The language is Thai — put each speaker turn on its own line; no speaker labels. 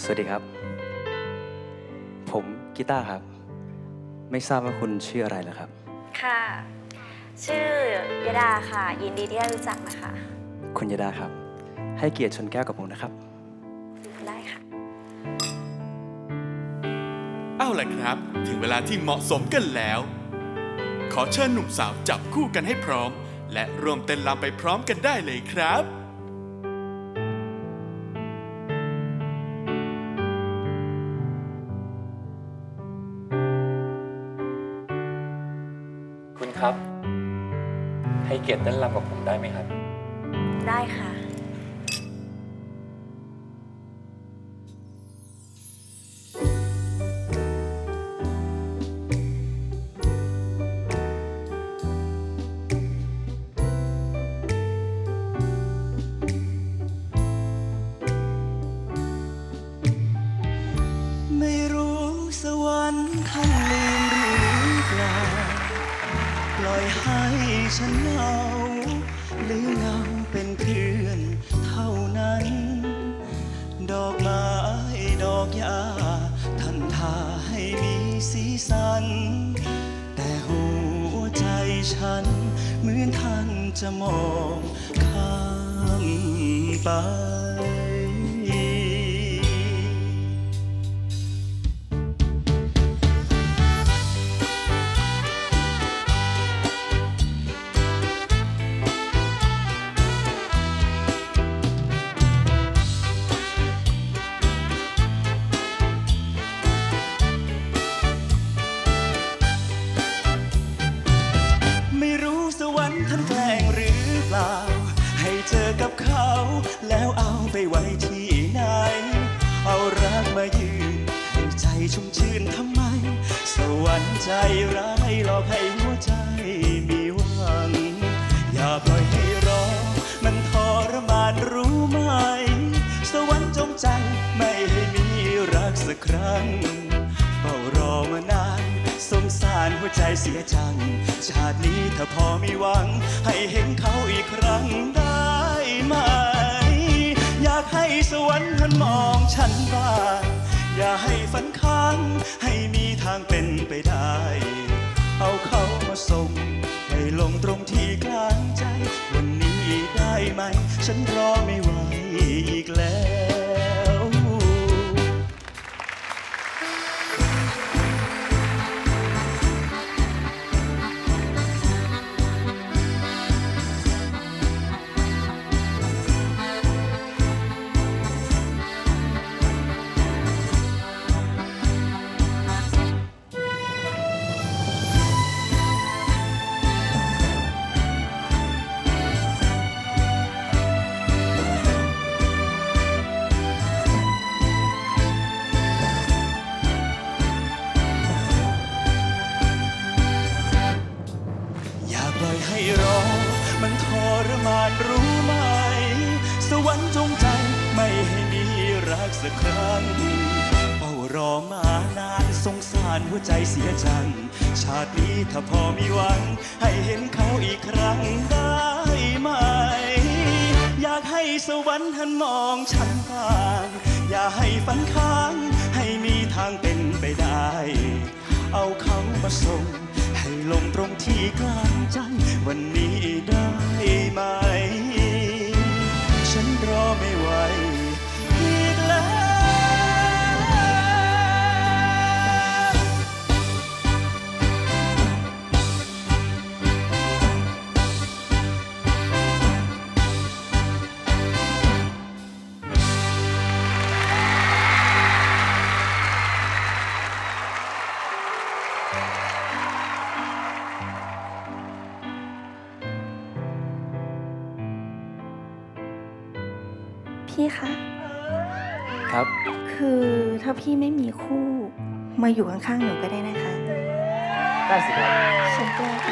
สวัสดีครับ ผมกีตาร์ครับ ไม่ทราบว่าคุณชื่ออะไรเหรอครับ
ค่ะ ชื่อยดาค่ะ ยินดีที่ได้รู้จักนะคะ
คุณยดาครับ ให้เกียรติชนแก้วกับผมนะครับ
ได้ค่ะ
เอาล่ะครับ ถึงเวลาที่เหมาะสมกันแล้ว ขอเชิญหนุ่มสาวจับคู่กันให้พร้อม และร่วมเต้นรำไปพร้อมกันได้เลยครับ
ครับ ให้เกียรติเต้นรำกับผมได้ไหมครับ
ได้ค่ะ
อยให้ฉันเหงาหรือเงาเป็นเพื่อนเท่านั้น ดอกไม้ดอกหญ้าท่านทาให้มีสีสัน แต่หัวใจฉัน เหมือนท่านจะมองข้ามไป ปล่า ให้เจอกับเขา แล้วเอาไปไว้ที่ไหน เอารักมายืนใใจชุ่มชื่นทำไม สวรรค์ใจร้ายหลอกให้ ใจเสียจัง ชาตินี้ถ้าพอมีหวัง ให้เห็นเขาอีกครั้งได้ไหม อยากให้สวรรค์ท่านมองฉันบ้างอย่าให้ฝันค้าง ให้มีทางเป็นไปได้ เอาเขามาส่ง ให้ลงตรงที่กลางใจ วันนี้ได้ไหม ฉันรอไม่ไหวอีกแล้ว มานรู้ไหม สวรรค์จงใจไม่ให้มีรักสักครั้งเฝ้ารอมานานสงสารหัวใจเสียจัง ชาตินี้ถ้าพอมีหวัง ให้เห็นเขาอีกครั้งได้ไหม อยากให้สวรรค์ท่านมองฉันบ้าง อย่าให้ฝันค้าง ให้มีทางเป็นไปได้ เอาเขามาส่งให้ลงตรงที่กลางใจวันนี้ได้
พี่คะ
ครับ
คือถ้าพี่ไม่มีคู่ มาอยู่ข้างๆหนูก็ได้นะคะ
ได้สิครับ
ฉันแก้วค่ะ